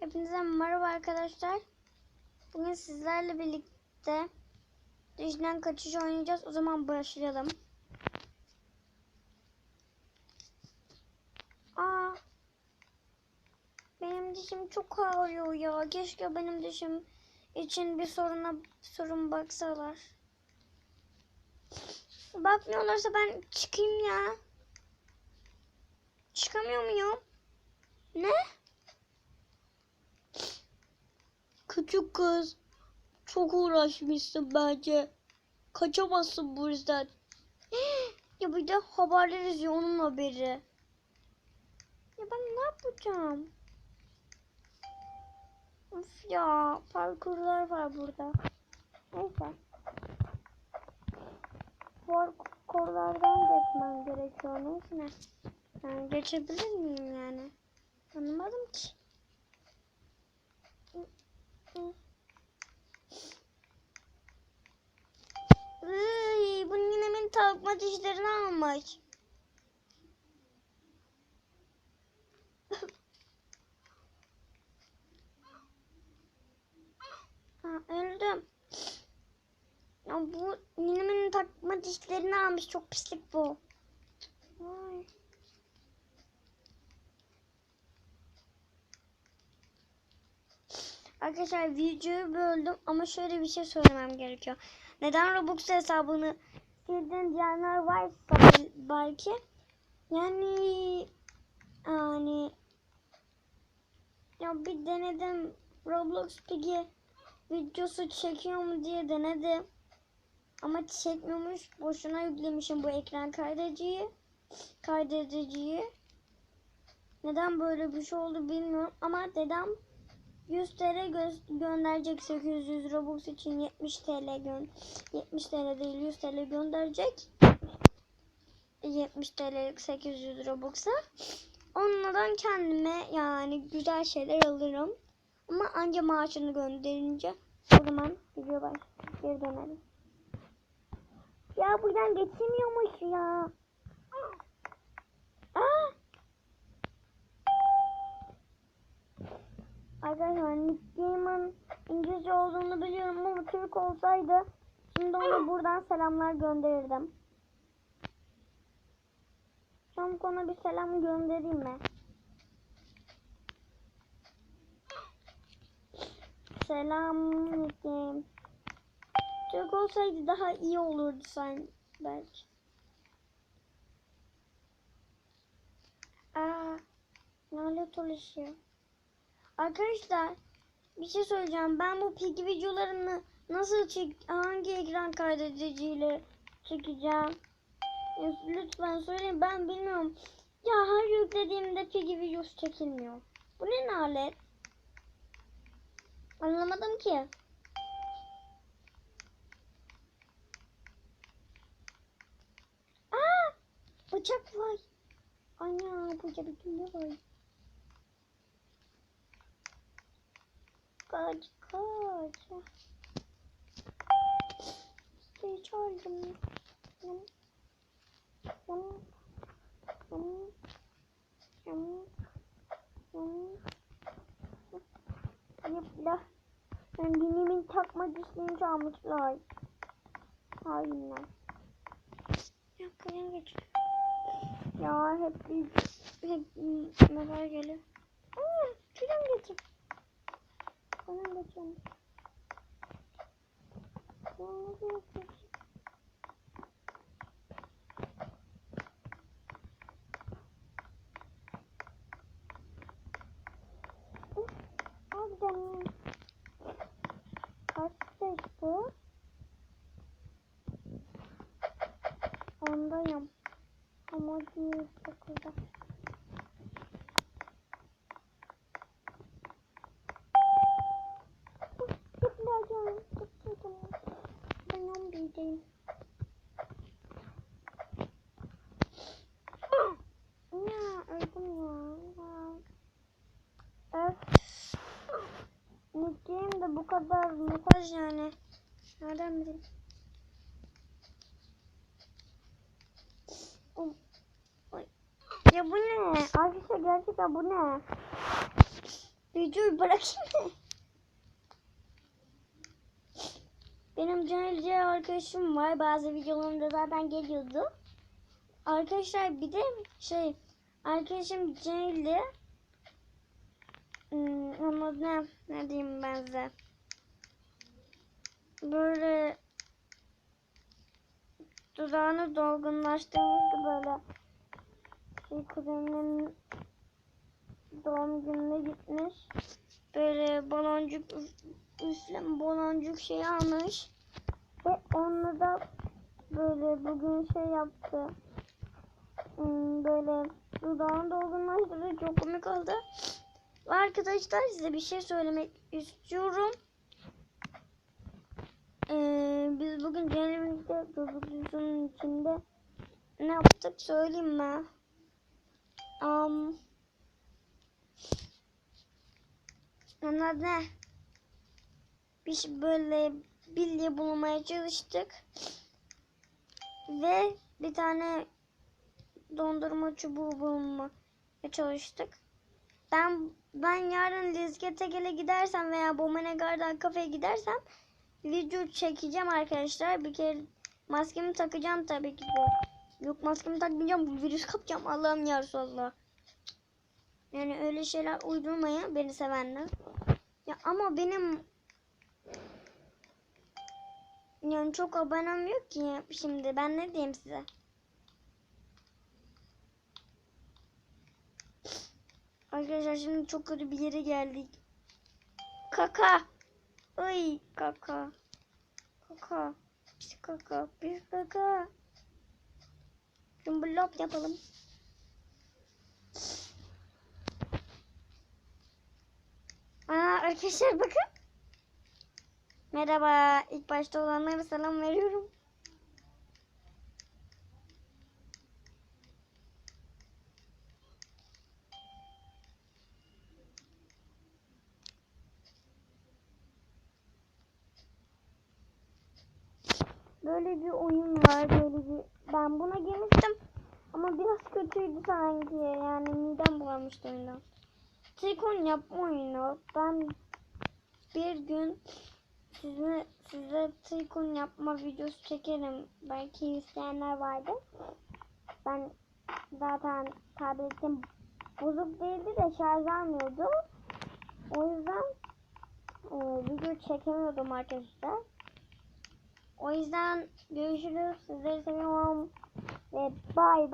Hepinize merhaba arkadaşlar. Bugün sizlerle birlikte Dişten kaçış oynayacağız. O zaman başlayalım. Aa, benim dişim çok ağrıyor ya. Keşke benim dişim için bir soruna sorun baksalar. Bakmıyorlarsa ben çıkayım ya. Çıkamıyor muyum? Ne? Küçük kız. Çok uğraşmışsın bence. Kaçamazsın bu yüzden. ya bir de haberler izliyor onun haberi. Ya ben ne yapacağım? Of ya parkurlar var burada. Neyse. Parkurlardan geçmem gerekiyor. Neyse. Yani geçebilir miyim yani? Anlamadım ki. Iy, bunun yine benim takma dişlerini almış. ha, öldüm. Ya bu benim takma dişlerini almış. Çok pislik bu. Ay. Arkadaşlar videoyu böldüm ama şöyle bir şey söylemem gerekiyor. Neden Robux hesabını sildim diyenler varsa belki yani yani ya bir denedim Roblox Piggy videosu çekiyor mu diye denedim. Ama çekmiyormuş. Boşuna yüklemişim bu ekran kaydediciyi. Kaydediciyi. Neden böyle bir şey oldu bilmiyorum ama dedem 100 TL gö- gönderecek 800 Robux için 70 TL gön 70 TL değil 100 TL gönderecek. 70 TL'lik 800 Robux'a. Onlardan kendime yani güzel şeyler alırım. Ama anca maaşını gönderince o zaman video baş geri dönelim. Ya buradan geçemiyormuş ya. Aa! Arkadaşlar Nick Gaiman İngilizce olduğunu biliyorum ama Türk olsaydı şimdi ona buradan selamlar gönderirdim. An ona bir selam göndereyim mi? Selam Nick. Türk olsaydı daha iyi olurdu sen belki. Aa, lanet oluşuyor. Arkadaşlar bir şey söyleyeceğim. Ben bu pigi videolarını nasıl çek hangi ekran kaydediciyle çekeceğim? Lütfen söyleyin ben bilmiyorum. Ya her yüklediğimde pigi videosu çekilmiyor. Bu ne nalet? Anlamadım ki. Aa! Bıçak var. Ana burada bir dünya var. Kaç kaç. İşte çaldım. Yum. Yum. Yum. Yum. Yum. Ayıpla. Ben dinimin takma dişlerini çalmışlar. Hainler. Ya buraya geç. Ya hep hep neler geliyor. Aa, şuradan geçin. Bana geçiyorum. Al canım. Kaç yaş bu? Ondayım ama çok uzak. Çok lazım. Çok lazım. Ben onu bileceğim. Ya öldüm ya. Öf. Nick'im de bu kadar mesaj yani. Nereden bileyim? Arkadaşlar gerçekten bu ne? Videoyu bırakayım? Benim Caner'ce arkadaşım var. Bazı videolarımda zaten geliyordu. Arkadaşlar bir de şey arkadaşım Caner'le hmm, ama ne ne diyeyim ben size böyle dudağını dolgunlaştırmıştı böyle kuzeninin doğum gününe gitmiş. Böyle baloncuk üflem baloncuk şey almış. Ve onunla da böyle bugün şey yaptı. Hmm, böyle dudağını dolgunlaştırdı çok komik oldu. Arkadaşlar size bir şey söylemek istiyorum. Ee, biz bugün Cenevink'te çocukluğunun içinde ne yaptık söyleyeyim mi? Um, onlar ne? Biz böyle bilye bulmaya çalıştık. Ve bir tane dondurma çubuğu bulmaya çalıştık. Ben ben yarın Lizgetegel'e gidersem veya Bomenegar'dan kafeye gidersem video çekeceğim arkadaşlar. Bir kere maskemi takacağım tabii ki de. Yok maskemi takmayacağım. Bu virüs kapacağım. Allah'ım ya Allah. Yani öyle şeyler uydurmayın beni sevenler. Ya ama benim yani çok abonem yok ki şimdi. Ben ne diyeyim size? Arkadaşlar şimdi çok kötü bir yere geldik. Kaka. Ay kaka. Kaka. Pis kaka. Pis kaka. Şimdi blok yapalım. Aa arkadaşlar bakın. Merhaba. İlk başta olanlara selam veriyorum. Böyle bir oyun var. Böyle bir ben buna girmiştim. Ama biraz kötüydü sanki. Yani midem bulanmıştı oyundan. Trikon yapma oyunu. Ben bir gün size size trikon yapma videosu çekerim. Belki isteyenler vardı. Ben zaten tabletim bozuk değildi de şarj almıyordu. O yüzden e, video çekemiyordum arkadaşlar. O yüzden görüşürüz. Sizleri seviyorum. Ve bye.